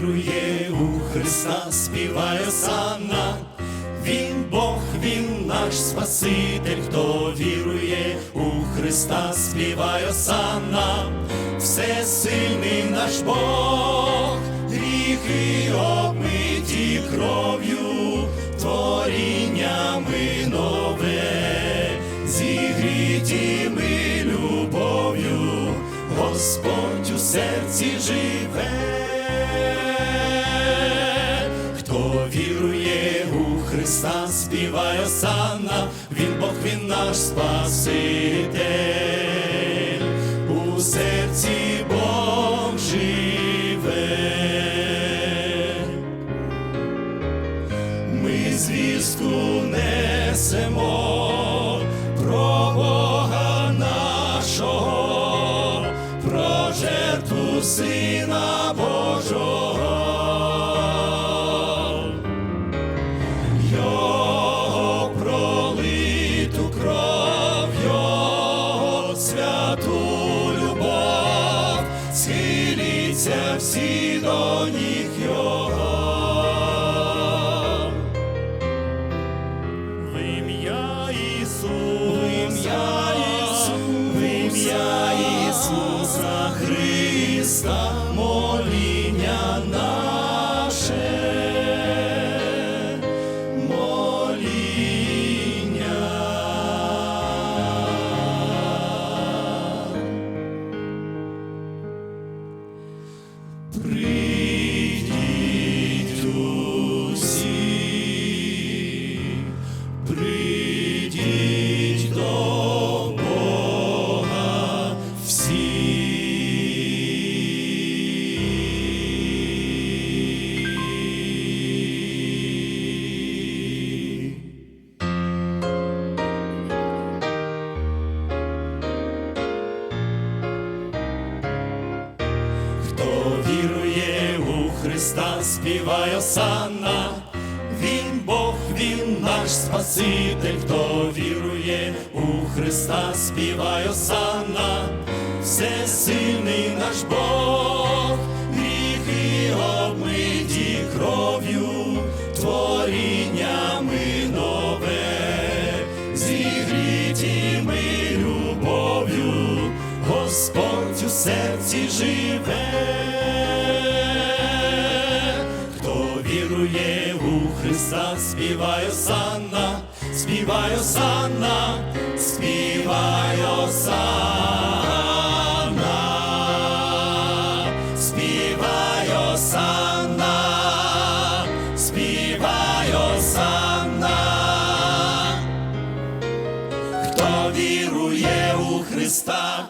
вірує у Христа, співає Осанна. Він Бог, Він наш Спаситель, хто вірує у Христа, співає Осанна. Всесильний наш Бог, гріхи обмиті кров'ю, творіннями нове, зігрітіми любов'ю, Господь серці живе. Хто вірує у Христа, співає Осанна, Він Бог, Він наш Спаситель, у серці Бог живе. Ми звістку несемо Сина Божого. Його пролиту кров, Його святу любов, схиліться всі до ніг Його. В ім'я Ісуса, в ім'я Ісуса, в ім'я Ісуса Христа, моління Христа, співає Осанна, Він Бог, Він наш Спаситель, хто вірує у Христа, співає Осанна, всесильний наш Бог, гріхи обмиті кров'ю, творіннями нове, зігрітіми любов'ю, Господь у серці живе, співає Осанна, співає Осанна, співає Осанна, співає Осанна, співає Осанна. Хто вірує у Христа,